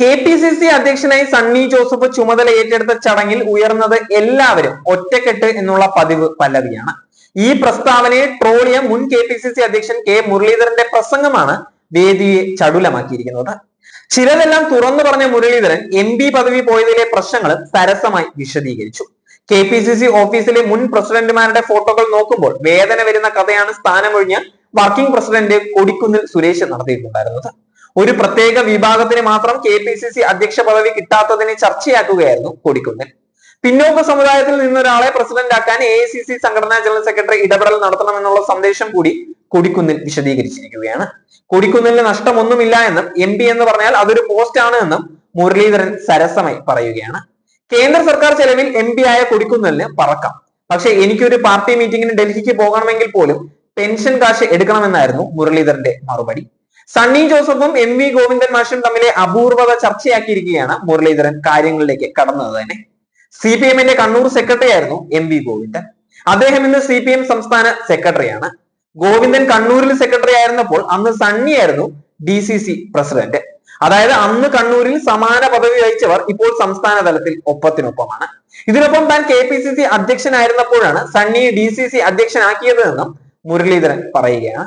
K P C C അധ്യക്ഷനായി Sunny Joseph ചുമതല ഏറ്റെടുത്ത ചടങ്ങിൽ ഉയർന്നത് എല്ലാവരും ഒറ്റക്കെട്ട് എന്നുള്ള പതിവ് പല്ലവിയാണ്. ഈ പ്രസ്താവനയെ ട്രോളിയ മുൻ കെ പി സി സി അധ്യക്ഷൻ കെ മുരളീധരന്റെ പ്രസംഗമാണ് വേദിയെ ചടുലമാക്കിയിരിക്കുന്നത്. ചിലതെല്ലാം തുറന്നു പറഞ്ഞ മുരളീധരൻ എം പി പദവി പോയതിലെ പ്രശ്നങ്ങൾ സരസമായി വിശദീകരിച്ചു. കെ പി സി സി ഓഫീസിലെ മുൻ പ്രസിഡന്റുമാരുടെ ഫോട്ടോകൾ നോക്കുമ്പോൾ വേദന വരുന്ന കഥയാണ് സ്ഥാനമൊഴിഞ്ഞ വർക്കിംഗ് പ്രസിഡന്റ് കൊടിക്കുന്നിൽ സുരേഷ് നടത്തിയിട്ടുണ്ടായിരുന്നത്. ഒരു പ്രത്യേക വിഭാഗത്തിന് മാത്രം കെ പി സി സി അധ്യക്ഷ പദവി കിട്ടാത്തതിനെ ചർച്ചയാക്കുകയായിരുന്നു കൊടിക്കുന്നിൽ. പിന്നോക്ക സമുദായത്തിൽ നിന്നൊരാളെ പ്രസിഡന്റ് ആക്കാൻ എ സി സി സംഘടനാ ജനറൽ സെക്രട്ടറി ഇടപെടൽ നടത്തണമെന്നുള്ള സന്ദേശം കൂടി കൊടിക്കുന്നിൽ വിശദീകരിച്ചിരിക്കുകയാണ്. കൊടിക്കുന്നിലിന് നഷ്ടമൊന്നുമില്ല എന്നും എം പി എന്ന് പറഞ്ഞാൽ അതൊരു പോസ്റ്റ് ആണ് എന്നും മുരളീധരൻ സരസമായി പറയുകയാണ്. കേന്ദ്ര സർക്കാർ ചെലവിൽ എം പി ആയ കൊടിക്കുന്നിലിന് പറക്കാം. പക്ഷെ എനിക്കൊരു പാർട്ടി മീറ്റിംഗിന് ഡൽഹിക്ക് പോകണമെങ്കിൽ പോലും പെൻഷൻ കാശ് എടുക്കണമെന്നായിരുന്നു മുരളീധരന്റെ മറുപടി. സണ്ണി ജോസഫും എം വി ഗോവിന്ദൻ മാഷും തമ്മിലെ അപൂർവത ചർച്ചയാക്കിയിരിക്കുകയാണ് മുരളീധരൻ കാര്യങ്ങളിലേക്ക് കടന്നത് തന്നെ. സി പി എമ്മിന്റെ കണ്ണൂർ സെക്രട്ടറി ആയിരുന്നു എം വി ഗോവിന്ദൻ. അദ്ദേഹം ഇന്ന് സി പി എം സംസ്ഥാന സെക്രട്ടറിയാണ് ഗോവിന്ദൻ കണ്ണൂരിൽ സെക്രട്ടറി ആയിരുന്നപ്പോൾ അന്ന് സണ്ണി ആയിരുന്നു ഡി സി സി പ്രസിഡന്റ് അതായത് അന്ന് കണ്ണൂരിൽ സമാന പദവി വഹിച്ചവർ ഇപ്പോൾ സംസ്ഥാന തലത്തിൽ ഒപ്പത്തിനൊപ്പമാണ്. ഇതിനൊപ്പം താൻ കെ പി സി സി അധ്യക്ഷനായിരുന്നപ്പോഴാണ് സണ്ണിയെ ഡി സി സി അധ്യക്ഷനാക്കിയത് എന്നും മുരളീധരൻ പറയുകയാണ്.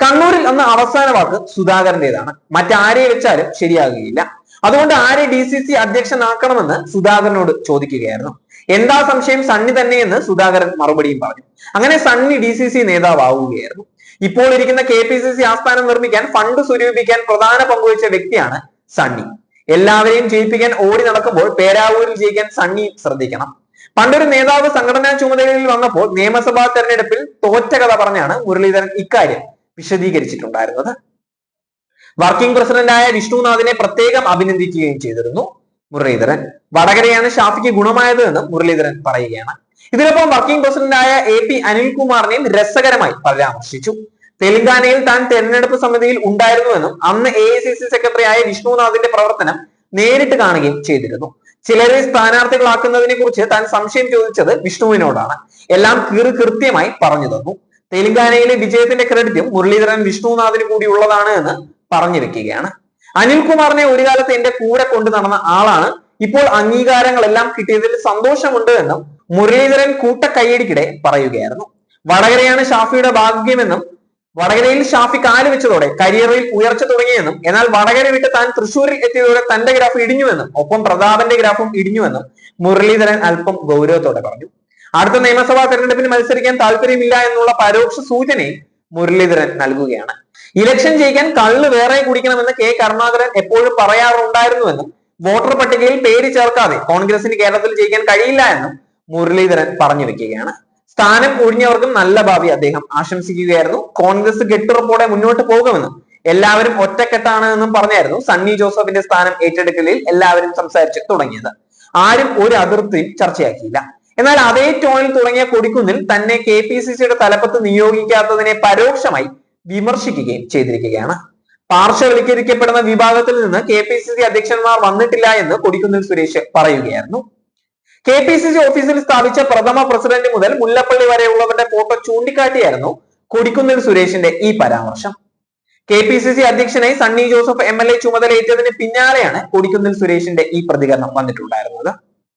കണ്ണൂരിൽ അന്ന് അവസാന വാക്ക് സുധാകരന്റേതാണ്. മറ്റാരെ വെച്ചാലും ശരിയാകുകയില്ല. അതുകൊണ്ട് ആരെ ഡി സി സി അധ്യക്ഷനാക്കണമെന്ന് സുധാകരനോട് ചോദിക്കുകയായിരുന്നു. എന്താ സംശയം? സണ്ണി തന്നെയെന്ന് സുധാകരൻ മറുപടിയും പറഞ്ഞു. അങ്ങനെ സണ്ണി ഡി സി സി നേതാവാവുകയായിരുന്നു. ഇപ്പോൾ ഇരിക്കുന്ന കെ പി സി സി ആസ്ഥാനം നിർമ്മിക്കാൻ ഫണ്ട് സ്വരൂപിക്കാൻ പ്രധാന പങ്കുവച്ച വ്യക്തിയാണ് സണ്ണി. എല്ലാവരെയും ജയിപ്പിക്കാൻ ഓടി നടക്കുമ്പോൾ പേരാവൂരിൽ ജയിക്കാൻ സണ്ണി ശ്രദ്ധിക്കണം. പണ്ടൊരു നേതാവ് സംഘടനാ ചുമതലയിൽ വന്നപ്പോൾ നിയമസഭാ തെരഞ്ഞെടുപ്പിൽ തോറ്റ കഥ പറഞ്ഞാണ് മുരളീധരൻ ഇക്കാര്യം വിശദീകരിച്ചിട്ടുണ്ടായിരുന്നത്. വർക്കിംഗ് പ്രസിഡന്റായ വിഷ്ണുനാഥിനെ പ്രത്യേകം അഭിനന്ദിക്കുകയും ചെയ്തിരുന്നു മുരളീധരൻ. വടകരയാണ് ഷാഫിക്ക് ഗുണമായത് എന്ന് മുരളീധരൻ പറയുകയാണ്. ഇതിനൊപ്പം വർക്കിംഗ് പ്രസിഡന്റായ എ പി അനിൽകുമാറിനെയും രസകരമായി പരാമർശിച്ചു. തെലങ്കാനയിൽ താൻ തെരഞ്ഞെടുപ്പ് സമിതിയിൽ ഉണ്ടായിരുന്നുവെന്നും അന്ന് A I C C secretary ആയ വിഷ്ണുനാഥിന്റെ പ്രവർത്തനം നേരിട്ട് കാണുകയും ചെയ്തിരുന്നു. ചിലരെ സ്ഥാനാർത്ഥികളാക്കുന്നതിനെ കുറിച്ച് താൻ സംശയം ചോദിച്ചത് വിഷ്ണുവിനോടാണ്. എല്ലാം കീറി കൃത്യമായി പറഞ്ഞു തന്നു. തെലങ്കാനയിലെ വിജയത്തിന്റെ ക്രെഡിറ്റും മുരളീധരൻ വിഷ്ണുനാഥിന് കൂടി ഉള്ളതാണ് എന്ന് പറഞ്ഞു വെക്കുകയാണ് അനിൽകുമാറിനെ ഒരു കാലത്ത് എന്റെ കൂടെ കൊണ്ടു നടന്ന ആളാണ്. ഇപ്പോൾ അംഗീകാരങ്ങളെല്ലാം കിട്ടിയതിൽ സന്തോഷമുണ്ട് എന്നും മുരളീധരൻ കൂട്ട കൈയടിക്കിടെ പറയുകയായിരുന്നു. വടകരയാണ് ഷാഫിയുടെ ഭാഗ്യമെന്നും വടകരയിൽ ഷാഫി കാൽ വെച്ചതോടെ കരിയറിൽ ഉയർച്ച തുടങ്ങിയെന്നും എന്നാൽ വടകര വിട്ട് താൻ തൃശൂരിൽ എത്തിയതോടെ തന്റെ ഗ്രാഫ് ഇടിഞ്ഞുവെന്നും ഒപ്പം പ്രതാപന്റെ ഗ്രാഫും ഇടിഞ്ഞുവെന്നും മുരളീധരൻ അല്പം ഗൗരവത്തോടെ പറഞ്ഞു. അടുത്ത നിയമസഭാ തെരഞ്ഞെടുപ്പിന് മത്സരിക്കാൻ താല്പര്യമില്ല എന്നുള്ള പരോക്ഷ സൂചനയും മുരളീധരൻ നൽകുകയാണ്. ഇലക്ഷൻ ജയിക്കാൻ കള്ള് വേറെ കുടിക്കണമെന്ന് കെ. കരുണാകരൻ എപ്പോഴും പറയാറുണ്ടായിരുന്നുവെന്നും വോട്ടർ പട്ടികയിൽ പേര് ചേർക്കാതെ കോൺഗ്രസിന് കേരളത്തിൽ ജയിക്കാൻ കഴിയില്ല എന്നും മുരളീധരൻ പറഞ്ഞു വെക്കുകയാണ്. സ്ഥാനം ഒഴിഞ്ഞവർക്കും നല്ല ഭാവി അദ്ദേഹം ആശംസിക്കുകയായിരുന്നു. കോൺഗ്രസ് കെട്ടുറപ്പോടെ മുന്നോട്ട് പോകുമെന്നും എല്ലാവരും ഒറ്റക്കെട്ടാണ് എന്നും പറഞ്ഞായിരുന്നു സണ്ണി ജോസഫിന്റെ സ്ഥാനം ഏറ്റെടുക്കലിൽ എല്ലാവരും സംസാരിച്ചു തുടങ്ങിയത്. ആരും ഒരു അതിർത്തിയും ചർച്ചയാക്കിയില്ല. എന്നാൽ അതേ ടോണിൽ തുടങ്ങിയ കൊടിക്കുന്നിൽ തന്നെ കെ പി സി സിയുടെ തലപ്പത്ത് നിയോഗിക്കാത്തതിനെ പരോക്ഷമായി വിമർശിക്കുകയും ചെയ്തിരിക്കുകയാണ്. പാർശ്വവൽക്കരിക്കപ്പെടുന്ന വിഭാഗത്തിൽ നിന്ന് കെ പി സി സി അധ്യക്ഷന്മാർ വന്നിട്ടില്ല എന്ന് കൊടിക്കുന്നിൽ സുരേഷ് പറയുകയായിരുന്നു. കെ പി സി സി ഓഫീസിൽ സ്ഥാപിച്ച പ്രഥമ പ്രസിഡന്റ് മുതൽ മുല്ലപ്പള്ളി വരെയുള്ളവരുടെ ഫോട്ടോ ചൂണ്ടിക്കാട്ടിയായിരുന്നു കൊടിക്കുന്നിൽ സുരേഷിന്റെ ഈ പരാമർശം. കെ പി സി സി അധ്യക്ഷനായി Sunny Joseph M L A ചുമതലയേറ്റതിന് പിന്നാലെയാണ് കൊടിക്കുന്നിൽ സുരേഷിന്റെ ഈ പ്രതികരണം വന്നിട്ടുണ്ടായിരുന്നത്.